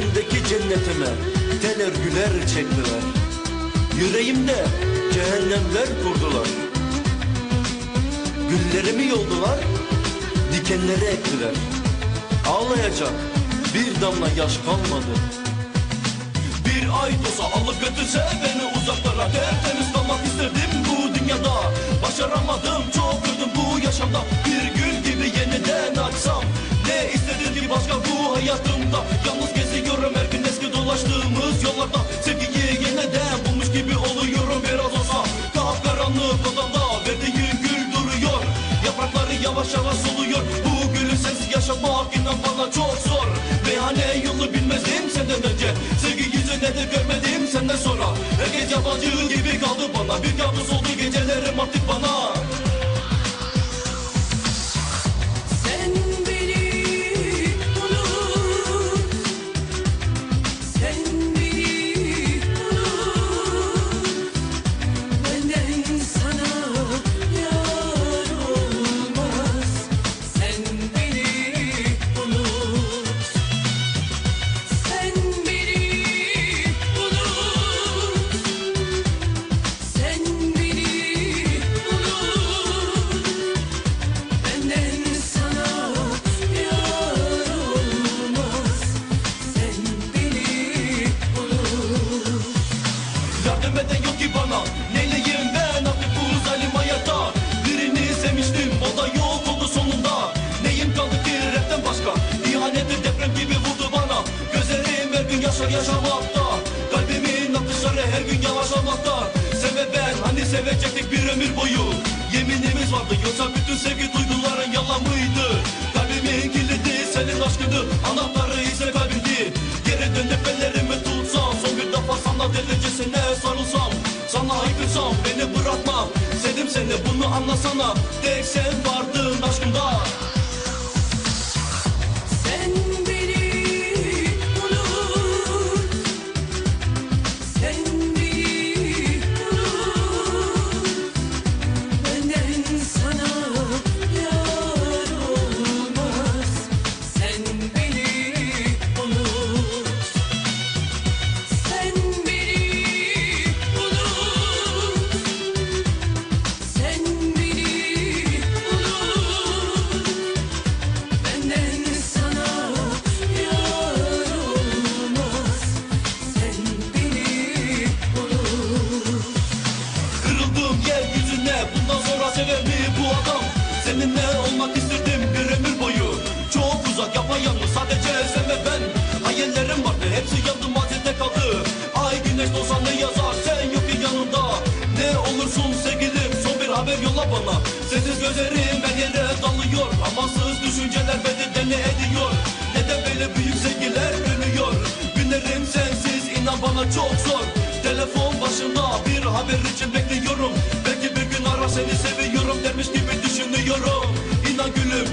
Gözümdeki cennetime tel örgüler çektiler. Yüreğimde cehennemler kurdular. Güllerimi yoldular, dikenleri ektiler. Ağlayacak bir damla yaş kalmadı. Bir ay dosa alıp götürse beni uzaklara Tertemiz kalmak isterdim bu dünyada. Başaramadım çok gördüm bu yaşamda. Bir gül gibi yeniden açsam Ne istedim ki başka bu hayatımda. Yalnız yollarda Sevgiyi yeniden bulmuş gibi oluyorum biraz olsa Kapkaranlık odamda verdiğin gül duruyor. Yaprakları yavaş yavaş soluyor. Bu gülü sensiz yaşamak inan bana çok zor. Meyhane yolu bilmezdim senden önce. Sevgi yüzüne de görmedim yaşamakta. Kalbimin atışları her gün yavaşlamakta Sen ve ben hani sevecektik bir ömür boyu. Yeminimiz vardı yoksa bütün sevgi duyguların yalan mıydı Kalbimin kilidi senin aşkındı Anahtarı ise kalbimdi. Geri dönüp ellerimi tutsam Son bir defa sana delicesine sarılsam. Sana haykırsam beni bırakma. Sevdim seni bunu anlasana. Tek sen vardın aşkımda adam. Seninle olmak isterdim bir ömür boyu. Çok uzak yapayalnız sadece sen ve ben. Hayallerim vardı hepsi yandı mazide kaldı. Ay güneş doğsa ne yazar? Sen yok ki yanımda Ne olursun sevgilim son bir haber yolla bana. Sensiz gözlerim her yere dalıyor. Amansız düşünceler beni deli ediyor. Neden böyle büyük sevgiler dönüyor? Günlerim sensiz inan bana çok zor. Telefon başında bir haber için bekliyorum seni seviyorum dermiş gibi düşünüyorum. İnan gülüm